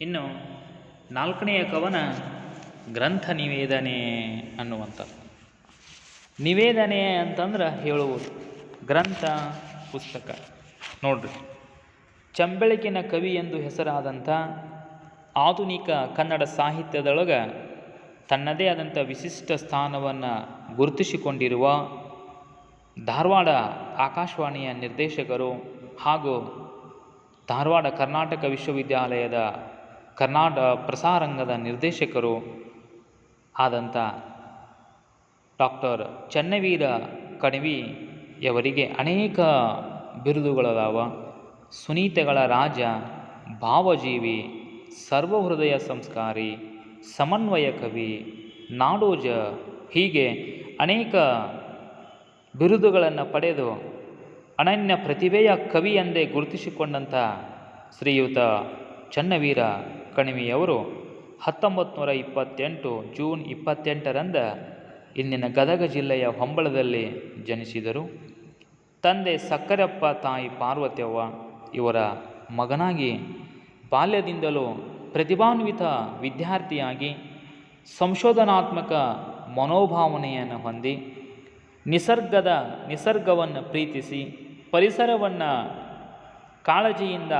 ಇನ್ನು ನಾಲ್ಕನೆಯ ಕವನ ಗ್ರಂಥ ನಿವೇದನೆ ಅನ್ನುವಂಥದ್ದು. ನಿವೇದನೆ ಅಂತಂದ್ರೆ ಹೇಳುವುದು. ಗ್ರಂಥ, ಪುಸ್ತಕ. ನೋಡ್ರಿ. ಚಂಬೆಳಕಿನ ಕವಿ ಎಂದು ಹೆಸರಾದಂಥ ಆಧುನಿಕ ಕನ್ನಡ ಸಾಹಿತ್ಯದೊಳಗೆ ತನ್ನದೇ ಆದಂಥ ವಿಶಿಷ್ಟ ಸ್ಥಾನವನ್ನು ಗುರುತಿಸಿಕೊಂಡಿರುವ ಧಾರವಾಡ ಆಕಾಶವಾಣಿಯ ನಿರ್ದೇಶಕರು ಹಾಗೂ ಧಾರವಾಡ ಕರ್ನಾಟಕ ವಿಶ್ವವಿದ್ಯಾಲಯದ ಕರ್ನಾಟಕ ಪ್ರಸಾರಂಗದ ನಿರ್ದೇಶಕರು ಆದಂಥ ಡಾಕ್ಟರ್ ಚನ್ನವೀರ ಕಣವಿಯವರಿಗೆ ಅನೇಕ ಬಿರುದುಗಳದಾವ. ಸುನೀತೆಗಳ ರಾಜ, ಭಾವಜೀವಿ, ಸರ್ವಹೃದಯ ಸಂಸ್ಕಾರಿ, ಸಮನ್ವಯ ಕವಿ, ನಾಡೋಜ ಹೀಗೆ ಅನೇಕ ಬಿರುದುಗಳನ್ನು ಪಡೆದು ಅನನ್ಯ ಪ್ರತಿಭೆಯ ಕವಿ ಎಂದೇ ಗುರುತಿಸಿಕೊಂಡಂಥ ಶ್ರೀಯುತ ಚನ್ನವೀರ ಕಣಿವೆಯವರು ಹತ್ತೊಂಬತ್ತು ನೂರ ಇಪ್ಪತ್ತೆಂಟು ಜೂನ್ ಇಪ್ಪತ್ತೆಂಟರಂದ ಇಂದಿನ ಗದಗ ಜಿಲ್ಲೆಯ ಹೊಂಬಳದಲ್ಲಿ ಜನಿಸಿದರು. ತಂದೆ ಸಕ್ಕರೆಪ್ಪ ತಾಯಿ ಪಾರ್ವತ್ಯವ್ವ ಇವರ ಮಗನಾಗಿ ಬಾಲ್ಯದಿಂದಲೂ ಪ್ರತಿಭಾನ್ವಿತ ವಿದ್ಯಾರ್ಥಿಯಾಗಿ ಸಂಶೋಧನಾತ್ಮಕ ಮನೋಭಾವನೆಯನ್ನು ಹೊಂದಿ ನಿಸರ್ಗದ ನಿಸರ್ಗವನ್ನು ಪ್ರೀತಿಸಿ ಪರಿಸರವನ್ನು ಕಾಳಜಿಯಿಂದ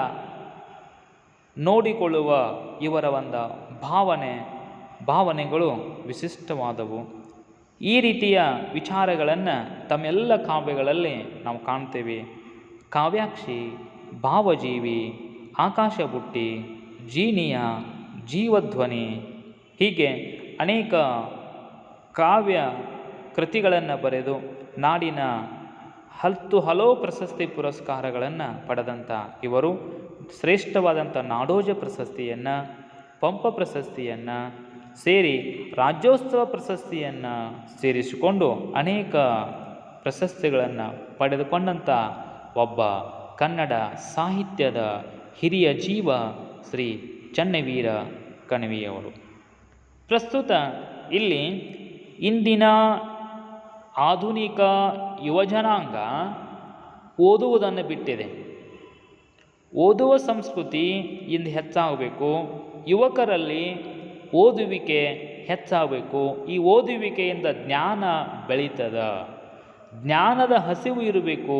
ನೋಡಿಕೊಳ್ಳುವ ಇವರ ಒಂದು ಭಾವನೆ, ಭಾವನೆಗಳು ವಿಶಿಷ್ಟವಾದವು. ಈ ರೀತಿಯ ವಿಚಾರಗಳನ್ನು ತಮ್ಮೆಲ್ಲ ಕಾವ್ಯಗಳಲ್ಲಿ ನಾವು ಕಾಣ್ತೇವೆ. ಕಾವ್ಯಾಕ್ಷಿ, ಭಾವಜೀವಿ ಆಕಾಶ ಬುಟ್ಟಿ ಜೀನಿಯ, ಜೀವಧ್ವನಿ ಹೀಗೆ ಅನೇಕ ಕಾವ್ಯ ಕೃತಿಗಳನ್ನು ಬರೆದು ನಾಡಿನ ಹತ್ತು ಹಲವು ಪ್ರಶಸ್ತಿ ಪುರಸ್ಕಾರಗಳನ್ನು ಪಡೆದಂಥ ಇವರು ಶ್ರೇಷ್ಠವಾದಂಥ ನಾಡೋಜ ಪ್ರಶಸ್ತಿಯನ್ನು, ಪಂಪ ಪ್ರಶಸ್ತಿಯನ್ನು ಸೇರಿ ರಾಜ್ಯೋತ್ಸವ ಪ್ರಶಸ್ತಿಯನ್ನು ಸೇರಿಸಿಕೊಂಡು ಅನೇಕ ಪ್ರಶಸ್ತಿಗಳನ್ನು ಪಡೆದುಕೊಂಡಂಥ ಒಬ್ಬ ಕನ್ನಡ ಸಾಹಿತ್ಯದ ಹಿರಿಯ ಜೀವ ಶ್ರೀ ಚನ್ನವೀರ ಕಣವಿಯವರು. ಪ್ರಸ್ತುತ ಇಲ್ಲಿ ಇಂದಿನ ಆಧುನಿಕ ಯುವಜನಾಂಗ ಓದುವುದನ್ನು ಬಿಟ್ಟಿದೆ. ಓದುವ ಸಂಸ್ಕೃತಿ ಇಂದು ಹೆಚ್ಚಾಗಬೇಕು. ಯುವಕರಲ್ಲಿ ಓದುವಿಕೆ ಹೆಚ್ಚಾಗಬೇಕು. ಈ ಓದುವಿಕೆಯಿಂದ ಜ್ಞಾನ ಬೆಳೀತದ. ಜ್ಞಾನದ ಹಸಿವು ಇರಬೇಕು.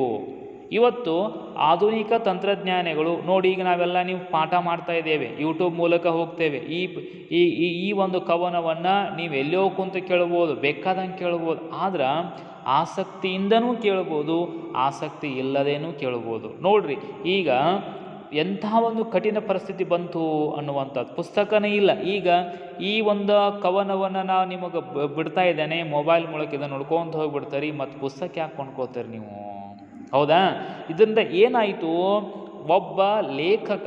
ಇವತ್ತು ಆಧುನಿಕ ತಂತ್ರಜ್ಞಾನಗಳು, ನೋಡಿ ಈಗ ನಾವೆಲ್ಲ ನೀವು ಪಾಠ ಮಾಡ್ತಾ ಇದ್ದೇವೆ ಯೂಟ್ಯೂಬ್ ಮೂಲಕ ಹೋಗ್ತೇವೆ. ಈ ಈ ಒಂದು ಕವನವನ್ನು ನೀವು ಎಲ್ಲೋ ಕುಂತು ಕೇಳ್ಬೋದು, ಬೇಕಾದಂಗೆ ಕೇಳ್ಬೋದು. ಆದ್ರೆ ಆಸಕ್ತಿಯಿಂದನೂ ಕೇಳ್ಬೋದು, ಆಸಕ್ತಿ ಇಲ್ಲದೇನೂ ಕೇಳ್ಬೋದು. ನೋಡ್ರಿ, ಈಗ ಎಂಥ ಒಂದು ಕಠಿಣ ಪರಿಸ್ಥಿತಿ ಬಂತು ಅನ್ನುವಂಥದ್ದು ಪುಸ್ತಕನೇ ಇಲ್ಲ. ಈಗ ಈ ಒಂದು ಕವನವನ್ನು ನಾವು ನಿಮಗೆ ಬಿಡ್ತಾ ಇದ್ದೇನೆ, ಮೊಬೈಲ್ ಮೂಲಕ ಇದನ್ನು ನೋಡ್ಕೊಂತ ಹೋಗಿಬಿಡ್ತೀರಿ, ಮತ್ತು ಪುಸ್ತಕ ಯಾಕೆ ಕೊಂಡ್ಕೋತೀರಿ ನೀವು? ಹೌದಾ? ಇದರಿಂದ ಏನಾಯಿತು? ಒಬ್ಬ ಲೇಖಕ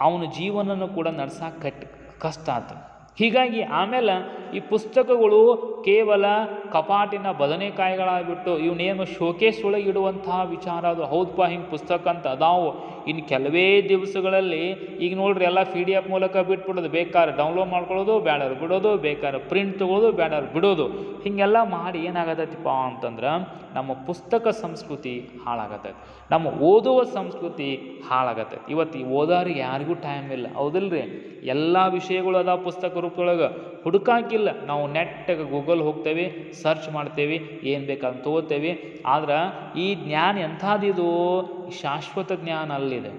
ಅವನ ಜೀವನನೂ ಕೂಡ ನಡ್ಸಕ್ಕೆ ಕಟ್, ಕಷ್ಟ ಆತ. ಹೀಗಾಗಿ ಆಮೇಲೆ ಈ ಪುಸ್ತಕಗಳು ಕೇವಲ ಕಪಾಟಿನ ಬದನೆಕಾಯಿಗಳಾಗಿಬಿಟ್ಟು ಇವನೇನು ಶೋಕೇಸ್ ಒಳಗೆ ಇಡುವಂತಹ ವಿಚಾರ ಅದು ಹೌದಪ್ಪ ಹಿಂಗೆ ಪುಸ್ತಕ ಅಂತ ಅದಾವು. ಇನ್ನು ಕೆಲವೇ ದಿವಸಗಳಲ್ಲಿ ಈಗ ನೋಡ್ರಿ ಎಲ್ಲ ಪಿ ಡಿ ಎಫ್ ಮೂಲಕ ಬಿಟ್ಬಿಡೋದು. ಬೇಕಾದ್ರೆ ಡೌನ್ಲೋಡ್ ಮಾಡ್ಕೊಳ್ಳೋದು ಬೇಡಾರು ಬಿಡೋದು, ಬೇಕಾದ್ರೆ ಪ್ರಿಂಟ್ ತೊಗೊಳೋದು ಬೇಡಾರು ಬಿಡೋದು. ಹೀಗೆಲ್ಲ ಮಾಡಿ ಏನಾಗತ್ತೈತಿಪ್ಪ ಅಂತಂದ್ರೆ ನಮ್ಮ ಪುಸ್ತಕ ಸಂಸ್ಕೃತಿ ಹಾಳಾಗತ್ತೈತಿ ನಮ್ಮ ಓದುವ ಸಂಸ್ಕೃತಿ ಹಾಳಾಗತ್ತೈತಿ ಇವತ್ತು ಈ ಓದೋರಿಗೆ ಯಾರಿಗೂ ಟೈಮ್ ಇಲ್ಲ. ಹೌದಿಲ್ರಿ? ಎಲ್ಲ ವಿಷಯಗಳು ಅದಾವ ಪುಸ್ತಕ ರೂಪದೊಳಗೆ. ಹುಡುಕಾಕಿಲ್ಲ ನಾವು ನೆಟ್ಟಾಗ ಗೂಗಲ್ ಹೋಗ್ತೇವೆ ಸರ್ಚ್ ಮಾಡ್ತೇವೆ, ಏನು ಬೇಕಾದ್ರೆ ತೊಗೋತೇವೆ. ಆದ್ರೆ ಈ ಜ್ಞಾನ ಎಂಥದಿದು? ಶಾಶ್ವತ ಜ್ಞಾನ ಅಲ್ಲಿದೆ.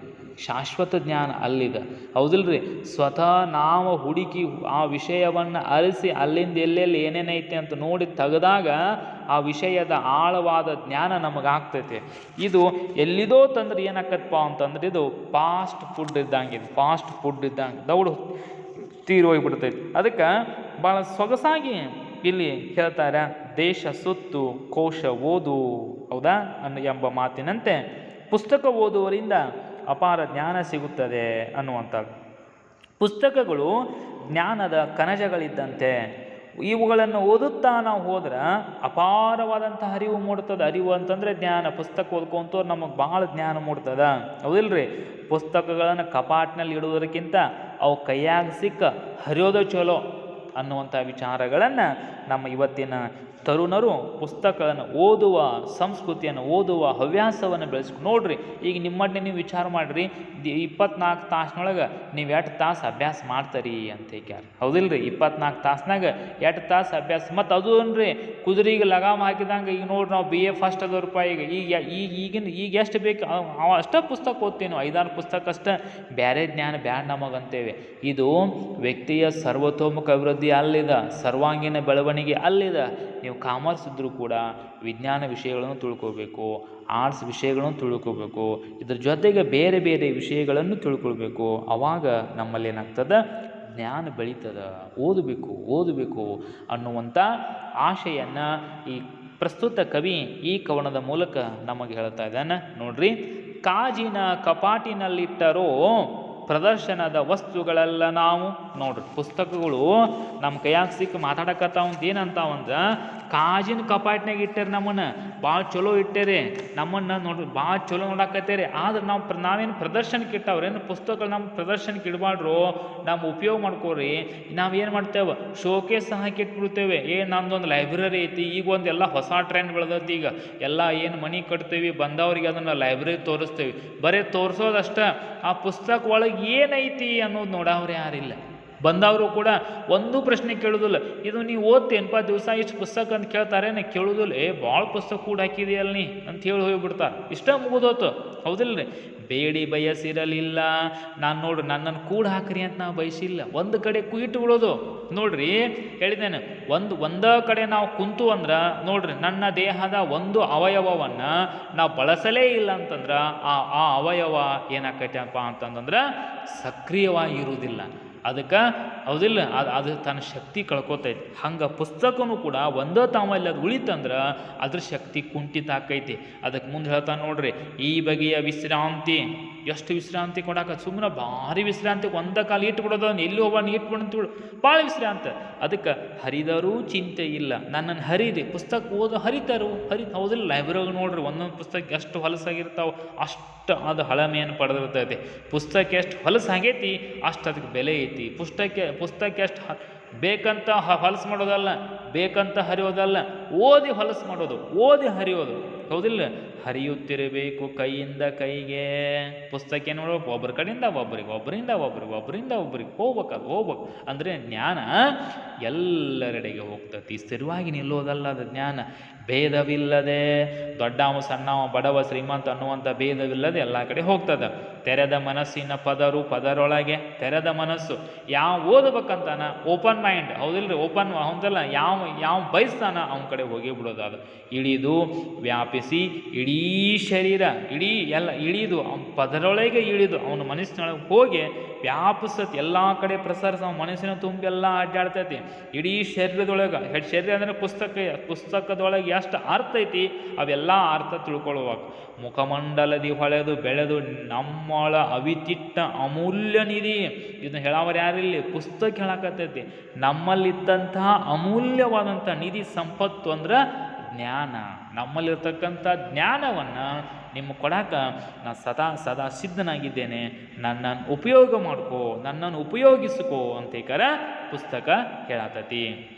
ಶಾಶ್ವತ ಜ್ಞಾನ ಅಲ್ಲಿದೆ. ಹೌದಿಲ್ರಿ? ಸ್ವತಃ ನಾವು ಹುಡುಕಿ ಆ ವಿಷಯವನ್ನು ಅರಿಸಿ ಅಲ್ಲಿಂದ ಎಲ್ಲೆಲ್ಲಿ ಏನೇನೈತೆ ಅಂತ ನೋಡಿ ತೆಗೆದಾಗ ಆ ವಿಷಯದ ಆಳವಾದ ಜ್ಞಾನ ನಮಗಾಗ್ತೈತೆ ಇದು ಎಲ್ಲಿದೋ ತಂದ್ರೆ ಏನಾಕತ್ತಪ್ಪ ಅಂತಂದ್ರೆ ಇದು ಫಾಸ್ಟ್ ಫುಡ್ ಇದ್ದಂಗೆ, ಇದು ಫಾಸ್ಟ್ ಫುಡ್ ಇದ್ದಂಗೆ. ದೌಡು ತೀರಿ ಹೋಗ್ಬಿಡ್ತೈತಿ. ಅದಕ್ಕೆ ಭಾಳ ಸೊಗಸಾಗಿ ಇಲ್ಲಿ ಹೇಳ್ತಾರೆ, ದೇಶ ಸುತ್ತು, ಕೋಶ ಓದು. ಹೌದಾ? ಅನ್ನು ಎಂಬ ಮಾತಿನಂತೆ ಪುಸ್ತಕ ಓದುವರಿಂದ ಅಪಾರ ಜ್ಞಾನ ಸಿಗುತ್ತದೆ ಅನ್ನುವಂಥದ್ದು ಪುಸ್ತಕಗಳು ಜ್ಞಾನದ ಕಣಜಗಳಿದ್ದಂತೆ. ಇವುಗಳನ್ನು ಓದುತ್ತಾ ನಾವು ಹೋದ್ರೆ ಅಪಾರವಾದಂತಹ ಅರಿವು ಮೂಡ್ತದೆ ಅರಿವು ಅಂತಂದರೆ ಜ್ಞಾನ. ಪುಸ್ತಕ ಓದ್ಕೊಂತವ್ರು ನಮಗೆ ಭಾಳ ಜ್ಞಾನ ಮೂಡ್ತದ. ಹೌದಿಲ್ರಿ? ಪುಸ್ತಕಗಳನ್ನು ಕಪಾಟ್ನಲ್ಲಿ ಇಡುವುದಕ್ಕಿಂತ ಅವು ಕೈಯಾಗ ಸಿಕ್ಕ ಹರಿಯೋದು ಚಲೋ. ಅನ್ನುವಂಥ ವಿಚಾರಗಳನ್ನು ನಮ್ಮ ಇವತ್ತಿನ ತರುಣರು ಪುಸ್ತಕಗಳನ್ನು ಓದುವ, ಸಂಸ್ಕೃತಿಯನ್ನು ಓದುವ ಹವ್ಯಾಸವನ್ನು ಬೆಳೆಸ್ಕೊ ನೋಡ್ರಿ, ಈಗ ನಿಮ್ಮನ್ನೇ ನೀವು ವಿಚಾರ ಮಾಡಿರಿ ಇಪ್ಪತ್ನಾಲ್ಕು ತಾಸಿನೊಳಗೆ ನೀವು ಎಷ್ಟು ತಾಸು ಅಭ್ಯಾಸ ಮಾಡ್ತೀರಿ ಅಂತ ಹೇಳ್ಯಾರ ಹೌದಿಲ್ಲ ರೀ ಇಪ್ಪತ್ನಾಲ್ಕು ತಾಸಿನಾಗ ಎಷ್ಟು ತಾಸು ಅಭ್ಯಾಸ, ಮತ್ತು ಅದು ಅನ್ರಿ ಕುದುರೆಗೆ ಲಗಾಮ್ ಹಾಕಿದಂಗೆ ಈಗ ನೋಡ್ರಿ ನಾವು ಬಿ ಎ ಫಸ್ಟ್ ಅದ ಈಗ ಈಗ ಈಗ ಈಗಿನ ಈಗ ಎಷ್ಟು ಬೇಕು, ಅವ ಅಷ್ಟೇ ಪುಸ್ತಕ ಓದ್ತೀನಿ ಐದಾರು ಪುಸ್ತಕ ಅಷ್ಟೇ. ಬೇರೆ ಜ್ಞಾನ ಬ್ಯಾಡ್ ನಮಗಂತೇವೆ. ಇದು ವ್ಯಕ್ತಿಯ ಸರ್ವತೋಮುಖ ಅಭಿವೃದ್ಧಿ ಅಲ್ಲಿದ ಸರ್ವಾಂಗೀಣ ಬೆಳವಣಿಗೆ ಅಲ್ಲಿದ. ನೀವು ಕಾಮರ್ಸ್ ಇದ್ದರೂ ಕೂಡ ವಿಜ್ಞಾನ ವಿಷಯಗಳನ್ನು ತಿಳ್ಕೊಬೇಕು, ಆರ್ಟ್ಸ್ ವಿಷಯಗಳನ್ನು ತಿಳ್ಕೊಬೇಕು, ಇದ್ರ ಜೊತೆಗೆ ಬೇರೆ ಬೇರೆ ವಿಷಯಗಳನ್ನು ತಿಳ್ಕೊಳ್ಬೇಕು. ಆವಾಗ ನಮ್ಮಲ್ಲಿ ಏನಾಗ್ತದೆ ಜ್ಞಾನ ಬೆಳೀತದ. ಓದಬೇಕು ಓದಬೇಕು ಅನ್ನುವಂಥ ಆಶೆಯನ್ನು ಈ ಪ್ರಸ್ತುತ ಕವಿ ಈ ಕವನದ ಮೂಲಕ ನಮಗೆ ಹೇಳ್ತಾ ಇದ್ದಾನೆ. ನೋಡ್ರಿ, ಕಾಜಿನ ಕಪಾಟಿನಲ್ಲಿಟ್ಟರೋ ಪ್ರದರ್ಶನದ ವಸ್ತುಗಳೆಲ್ಲ ನಾವು? ನೋಡ್ರಿ, ಪುಸ್ತಕಗಳು ನಮ್ಮ ಕೈಯಾಗ ಸಿಕ್ಕ ಮಾತಾಡಕತ್ತಾವಂತ ಏನಂತಾವಂದ್ರೆ ಕಾಜಿನ ಕಪಾಟ್ನಾಗ ಇಟ್ಟಾರೆ ನಮ್ಮನ್ನು, ಭಾಳ ಚಲೋ ಇಟ್ಟೇರಿ. ನಮ್ಮನ್ನು ನೋಡ್ರಿ, ಭಾಳ ಚಲೋ ನೋಡಾಕತ್ತೇರಿ. ಆದ್ರೆ ನಾವು ಪ್ರ, ನಾವೇನು ಪ್ರದರ್ಶನಕ್ಕೆ ಇಟ್ಟವ್ರೇನು ಪುಸ್ತಕಗಳು ನಮ್ಮ ಪ್ರದರ್ಶನಕ್ಕೆ ಇಡಬಾರ್ದು ನಮ್ಮ ಉಪಯೋಗ ಮಾಡ್ಕೋರಿ. ನಾವೇನು ಮಾಡ್ತೇವೆ, ಶೋಕೇಸ್ ಹಾಕಿ ಇಟ್ಬಿಡ್ತೇವೆ ಏ ನಮ್ದೊಂದು ಲೈಬ್ರರಿ ಐತಿ, ಈಗ ಒಂದು ಎಲ್ಲ ಹೊಸ ಟ್ರೆಂಡ್ ಬೆಳೆದೈತಿ ಈಗ. ಎಲ್ಲ ಏನು ಮನೆ ಕಟ್ತೇವೆ, ಬಂದವ್ರಿಗೆ ಅದನ್ನು ಲೈಬ್ರರಿ ತೋರಿಸ್ತೇವೆ. ಬರೀ ತೋರಿಸೋದಷ್ಟೇ, ಆ ಪುಸ್ತಕ ಒಳಗೆ ಏನೈತಿ ಅನ್ನೋದು ನೋಡವ್ರು ಯಾರಿಲ್ಲ. ಬಂದವರು ಕೂಡ ಒಂದು ಪ್ರಶ್ನೆ ಕೇಳೋದಿಲ್ಲ. ಇದು ನೀವು ಓದ್ತೇನಪ್ಪ ದಿವಸ ಇಷ್ಟು ಪುಸ್ತಕ ಅಂತ ಕೇಳ್ತಾರೆ, ನಾ ಕೇಳೋದಿಲ್ಲ. ಏ ಭಾಳ ಪುಸ್ತಕ ಕೂಡ ಹಾಕಿದೆಯಲ್ಲ ನೀ ಅಂತ ಹೇಳಿ ಹೋಗ್ಬಿಡ್ತಾರೆ. ಇಷ್ಟ ಮುಗಿದೋತು. ಹೌದಿಲ್ಲ ಬೇಡಿ ಬಯಸಿರಲಿಲ್ಲ. ನಾನು ನೋಡ್ರಿ ನನ್ನನ್ನು ಕೂಡ ಹಾಕ್ರಿ ಅಂತ ನಾವು ಬಯಸಿಲ್ಲ. ಒಂದು ಕಡೆ ಕುಯಿಟ್ಟು ಬಿಡೋದು. ನೋಡ್ರಿ, ಹೇಳಿದ್ದೇನೆ. ಒಂದು, ಒಂದೇ ಕಡೆ ನಾವು ಕುಂತು ಅಂದ್ರೆ, ನೋಡ್ರಿ, ನನ್ನ ದೇಹದ ಒಂದು ಅವಯವವನ್ನು ನಾವು ಬಳಸಲೇ ಇಲ್ಲ ಅಂತಂದ್ರೆ, ಆ ಆ ಅವಯವ ಏನಾಕೈತಪ್ಪ ಅಂತಂದ್ರೆ ಸಕ್ರಿಯವಾಗಿ ಇರುವುದಿಲ್ಲ ಅದಕ್ಕೆ ಹೌದಿಲ್ಲ, ಅದು ಅದು ತನ್ನ ಶಕ್ತಿ ಕಳ್ಕೊತೈತಿ. ಹಂಗೆ ಪುಸ್ತಕನೂ ಕೂಡ ಒಂದೇ ತಾವಲ್ಲಿ ಅದು ಉಳಿತಂದ್ರೆ ಅದ್ರ ಶಕ್ತಿ ಕುಂಠಿತ ಆಕೈತಿ. ಅದಕ್ಕೆ ಮುಂದೆ ಹೇಳ್ತಾನೆ ನೋಡ್ರಿ, ಈ ಬಗೆಯ ವಿಶ್ರಾಂತಿ, ಎಷ್ಟು ವಿಶ್ರಾಂತಿ ಕೊಡಾಕ? ಸುಮ್ಮನೆ ಭಾರಿ ವಿಶ್ರಾಂತಿ ಒಂದ ಕಾಲ ಇಟ್ಬಿಡೋದು ಎಲ್ಲಿ ಹೋಗೋಣ ಇಟ್ಬಿಡು ಭಾಳ ವಿಶ್ರಾಂತ. ಅದಕ್ಕೆ ಹರಿದರೂ ಚಿಂತೆ ಇಲ್ಲ. ನನ್ನನ್ನು ಹರಿದೆ, ಪುಸ್ತಕ ಓದೋ ಹರಿತಾರು, ಹರಿ, ಹೌದಿಲ್ಲ? ಲೈಬ್ರರಿ ನೋಡ್ರಿ, ಒಂದೊಂದು ಪುಸ್ತಕ ಎಷ್ಟು ಹೊಲಸಾಗಿರ್ತಾವೆ, ಅಷ್ಟು ಅದು ಹಳಮೆಯನ್ನು ಪಡೆದಿರ್ತೈತಿ. ಪುಸ್ತಕ ಎಷ್ಟು ಹೊಲಸಾಗೈತಿ, ಅಷ್ಟು ಅದಕ್ಕೆ ಬೆಲೆ ಐತಿ. ಪುಸ್ತಕ ಪುಸ್ತಕ ಎಷ್ಟು ಹ, ಬೇಕಂತ ಹೊಲಸು ಮಾಡೋದಲ್ಲ, ಬೇಕಂತ ಹರಿಯೋದಲ್ಲ, ಓದಿ ಹೊಲಸು ಮಾಡೋದು, ಓದಿ ಹರಿಯೋದು. ಹೌದಿಲ್ಲ? ಹರಿಯುತ್ತಿರಬೇಕು ಕೈಯಿಂದ ಕೈಗೆ. ಪುಸ್ತಕ ಏನು ಮಾಡ್ಬೇಕು? ಒಬ್ಬರ ಕಡೆಯಿಂದ ಒಬ್ಬರಿಗೆ ಒಬ್ಬರಿಂದ ಒಬ್ಬರಿಗೆ ಒಬ್ಬರಿಂದ ಒಬ್ಬರಿಗೆ ಹೋಗ್ಬೇಕು ಅದು ಹೋಗ್ಬೇಕು. ಅಂದರೆ ಜ್ಞಾನ ಎಲ್ಲರೆಡೆಗೆ ಹೋಗ್ತತಿ ಸ್ಥಿರವಾಗಿ ನಿಲ್ಲೋದಲ್ಲ ಅದು ಜ್ಞಾನ ಭೇದವಿಲ್ಲದೆ, ದೊಡ್ಡವ, ಸಣ್ಣವ, ಬಡವ, ಶ್ರೀಮಂತ ಅನ್ನುವಂಥ ಭೇದವಿಲ್ಲದೆ ಎಲ್ಲ ಕಡೆ ಹೋಗ್ತದ. ತೆರೆದ ಮನಸ್ಸಿನ ಪದರು ಪದರೊಳಗೆ ತೆರೆದ ಮನಸ್ಸು. ಯಾವ ಓದಬೇಕಂತಾನ? Open mind. ಹೌದಿಲ್ರಿ? ಓಪನ್ ಹೌದಲ್ಲ? ಯಾವ ಯಾವ ಬಯಸ್ತಾನ? ಅವನ ಕಡೆ ಹೋಗಿ ಬಿಡೋದು ಅದು ಇಳಿದು ವ್ಯಾಪಿಸಿ ಇಡೀ ಶರೀರ, ಇಡೀ ಎಲ್ಲ ಇಳಿದು ಅವನ ಪದರೊಳಗೆ ಇಳಿದು ಅವನ ಮನಸ್ಸಿನೊಳಗೆ ಹೋಗಿ ವ್ಯಾಪಿಸತ್. ಎಲ್ಲ ಕಡೆ ಪ್ರಸರಿಸ ಅವನ ಮನಸ್ಸಿನ ತುಂಬೆಲ್ಲ ಅಡ್ಡಾಡ್ತೈತಿ. ಇಡೀ ಶರೀರದೊಳಗೆ, ಹೆಡ್ ಶರೀರ ಅಂದರೆ ಪುಸ್ತಕ, ಪುಸ್ತಕದೊಳಗೆ ಎಷ್ಟು ಅರ್ಥ ಐತಿ, ಅವೆಲ್ಲ ಅರ್ಥ ತಿಳ್ಕೊಳ್ಳುವಾಗ ಮುಖಮಂಡಲದಿ ಹೊಳೆದು ಬೆಳೆದು ನಮ್ಮೊಳ ಅವಿತಿಟ್ಟ ಅಮೂಲ್ಯ ನಿಧಿ. ಇದನ್ನು ಹೇಳೋರು ಯಾರಿಲ್ಲಿ ಪುಸ್ತಕ ಹೇಳಕತ್ತೈತಿ. ನಮ್ಮಲ್ಲಿದ್ದಂತಹ ಅಮೂಲ್ಯವಾದಂಥ ನಿಧಿ ಸಂಪತ್ತು ಅಂದ್ರೆ ಜ್ಞಾನ. ನಮ್ಮಲ್ಲಿರ್ತಕ್ಕಂಥ ಜ್ಞಾನವನ್ನು ನಿಮ್ಮ ಕೊಡಾಕ ನಾನು ಸದಾ ಸದಾ ಸಿದ್ಧನಾಗಿದ್ದೇನೆ. ನನ್ನನ್ನು ಉಪಯೋಗ ಮಾಡ್ಕೋ ನನ್ನನ್ನು ಉಪಯೋಗಿಸ್ಕೋ ಅಂತೇಕರ ಪುಸ್ತಕ ಹೇಳತತಿ.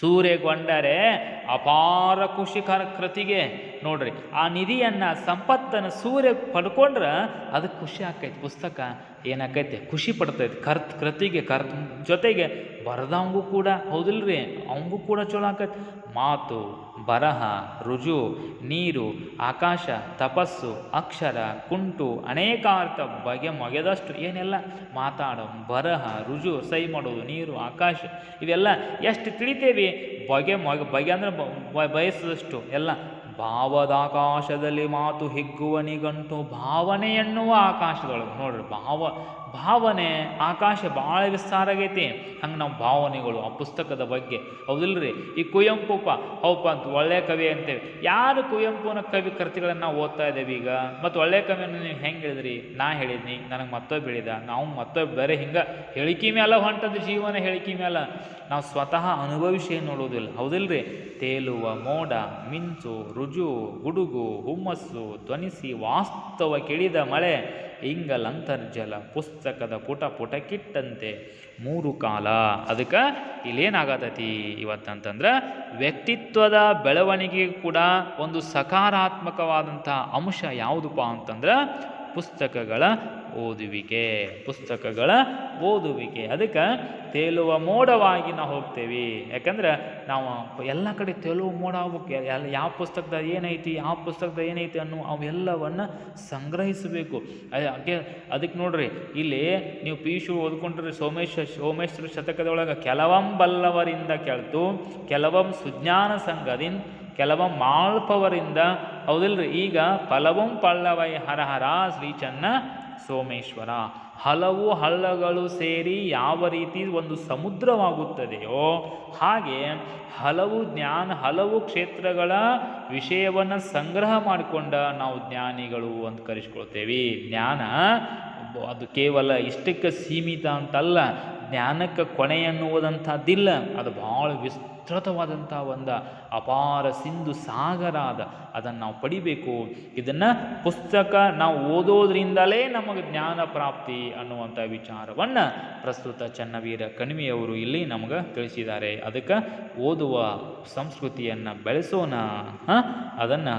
ಸೂರ್ಯಗೊಂಡರೆ ಅಪಾರ ಖುಷಿಕರ ಕೃತಿಗೆ ನೋಡ್ರಿ, ಆ ನಿಧಿಯನ್ನು, ಸಂಪತ್ತನ್ನು ಸೂರ್ಯ ಪಡ್ಕೊಂಡ್ರೆ ಅದಕ್ಕೆ ಖುಷಿ ಆಕೈತಿ. ಪುಸ್ತಕ ಏನಾಕೈತಿ? ಖುಷಿ ಪಡ್ತೈತಿ. ಕರ್ತ್ ಕೃತಿಗೆ, ಕರ್ತ್ ಜೊತೆಗೆ ಬರೆದವಂಗೂ ಕೂಡ, ಹೌದಿಲ್ರಿ? ಅವಂಗೂ ಕೂಡ ಚಲೋ ಆಕೈತಿ. ಮಾತು ಬರಹ, ರುಜು, ನೀರು, ಆಕಾಶ, ತಪಸ್ಸು, ಅಕ್ಷರ, ಕುಂಟು, ಅನೇಕಾರ್ಥ ಬಗೆ ಮೊಗೆದಷ್ಟು ಏನೆಲ್ಲ ಮಾತಾಡೋ ಬರಹ, ರುಜು ಸೈ ಮಾಡೋದು, ನೀರು, ಆಕಾಶ, ಇವೆಲ್ಲ ಎಷ್ಟು ತಿಳಿತೇವೆ? ಬಗೆ ಮೊಗೆ, ಬಗೆ ಅಂದರೆ ಬಯಸದಷ್ಟು ಎಲ್ಲ ಭಾವದಾಕಾಶದಲ್ಲಿ ಮಾತು ಹಿಗ್ಗುವ ನಿಗಂಟು ಭಾವನೆ ಎನ್ನುವ ಆಕಾಶದೊಳಗೆ. ನೋಡ್ರಿ, ಭಾವ ಭಾವನೆ ಆಕಾಶ ಭಾಳ ವಿಸ್ತಾರ ಆಗೈತಿ. ಹಂಗೆ ನಾವು ಭಾವನೆಗಳು ಆ ಪುಸ್ತಕದ ಬಗ್ಗೆ. ಹೌದಿಲ್ರಿ? ಈ ಕುವೆಂಪುಪ್ಪ ಹೌಪ ಅಂತ ಒಳ್ಳೆಯ ಕವಿ ಅಂತೇವೆ ಯಾರು ಕುವೆಂಪುನ ಕವಿ ಕೃತಿಗಳನ್ನು ಓದ್ತಾ ಇದ್ದೇವೆ ಈಗ? ಮತ್ತು ಒಳ್ಳೆಯ ಕವಿಯನ್ನು ನೀವು ಹೆಂಗೆ ಹೇಳಿದ್ರಿ? ನಾ ಹೇಳಿದ್ನಿ, ನನಗೆ ಮತ್ತೊಬ್ಬ ಹೇಳಿದ ನಾವು ಮತ್ತೊಬ್ಬ ಬೇರೆ ಹಿಂಗೆ ಹೇಳಿಕೆ ಮೇಲೆ ಹೊಂಟದ ಜೀವನ ಹೇಳಿಕೆ ಮೇಲೆ ನಾವು ಸ್ವತಃ ಅನುಭವಿಸಿ ನೋಡೋದಿಲ್ಲ ಹೌದಿಲ್ರಿ? ತೇಲುವ ಮೋಡ, ಮಿಂಚು, ರುಜು, ಗುಡುಗು, ಹುಮ್ಮಸ್ಸು, ಧ್ವನಿಸಿ ವಾಸ್ತವ ಕೆಳಿದ ಮಳೆ. ಇಂಗಲಂತರ್ಜಲ ಪುಸ್ತಕದ ಪುಟ ಪುಟ ಕಿಟ್ಟಂತೆ ಮೂರು ಕಾಲ. ಅದಕ್ಕೆ ಇಲ್ಲೇನಾಗತೈತಿ ಇವತ್ತಂತಂದ್ರೆ ವ್ಯಕ್ತಿತ್ವದ ಬೆಳವಣಿಗೆ ಕೂಡ ಒಂದು ಸಕಾರಾತ್ಮಕವಾದಂಥ ಅಂಶ ಯಾವುದಪ್ಪ ಅಂತಂದ್ರೆ ಪುಸ್ತಕಗಳ ಓದುವಿಕೆ, ಪುಸ್ತಕಗಳ ಓದುವಿಕೆ. ಅದಕ್ಕೆ ತೇಲುವ ಮೋಡವಾಗಿ ನಾವು ಹೋಗ್ತೇವೆ. ಯಾಕಂದ್ರೆ ನಾವು ಎಲ್ಲ ಕಡೆ ತೇಲುವ ಮೋಡ ಆಗ್ಬೇಕು. ಎಲ್ಲ ಯಾವ ಪುಸ್ತಕದ ಏನೈತಿ, ಯಾವ ಪುಸ್ತಕದ ಏನೈತಿ ಅನ್ನೋ ಅವೆಲ್ಲವನ್ನು ಸಂಗ್ರಹಿಸಬೇಕು. ಅದಕ್ಕೆ ಅದಕ್ಕೆ ನೋಡ್ರಿ, ಇಲ್ಲಿ ನೀವು ಪಿ ಯು ಓದ್ಕೊಂಡ್ರೆ, ಸೋಮೇಶ, ಸೋಮೇಶ್ವರ ಶತಕದೊಳಗೆ ಕೆಲವಂ ಬಲ್ಲವರಿಂದ ಕೇಳ್ತು, ಕೆಲವಂ ಸುಜ್ಞಾನ ಸಂಘದಿಂದ ಕೆಲವಂ ಮಾಳ್ಪವರಿಂದ. ಹೌದಿಲ್ರಿ? ಈಗ ಫಲವಂ ಪಲ್ಲವೈ ಹರಹರ ಶ್ರೀ ಚನ್ನ ಸೋಮೇಶ್ವರ. ಹಲವು ಹಳ್ಳಗಳು ಸೇರಿ ಯಾವ ರೀತಿ ಒಂದು ಸಮುದ್ರವಾಗುತ್ತದೆಯೋ ಹಾಗೆ ಹಲವು ಜ್ಞಾನ, ಹಲವು ಕ್ಷೇತ್ರಗಳ ವಿಷಯವನ್ನು ಸಂಗ್ರಹ ಮಾಡಿಕೊಂಡ ನಾವು ಜ್ಞಾನಿಗಳು ಅಂತ ಕರೆಸ್ಕೊಳ್ತೇವೆ. ಜ್ಞಾನ ಅದು ಕೇವಲ ಇಷ್ಟಕ್ಕೆ ಸೀಮಿತ ಅಂತಲ್ಲ. ಜ್ಞಾನಕ್ಕೆ ಕೊನೆ ಅನ್ನುವುದಂಥದ್ದಿಲ್ಲ ಅದು ಭಾಳ ವಿಸ್ತೃತವಾದಂಥ ಒಂದು ಅಪಾರ ಸಿಂಧು ಸಾಗರ ಅದ ಅದನ್ನು ನಾವು ಪಡಿಬೇಕು. ಇದನ್ನು ಪುಸ್ತಕ ನಾವು ಓದೋದ್ರಿಂದಲೇ ನಮಗೆ ಜ್ಞಾನ ಪ್ರಾಪ್ತಿ ಅನ್ನುವಂಥ ವಿಚಾರವನ್ನು ಪ್ರಸ್ತುತ ಚನ್ನವೀರ ಕಣಿವೆಯವರು ಇಲ್ಲಿ ನಮಗೆ ತಿಳಿಸಿದ್ದಾರೆ. ಅದಕ್ಕೆ ಓದುವ ಸಂಸ್ಕೃತಿಯನ್ನು ಬೆಳೆಸೋಣ. ಅದನ್ನು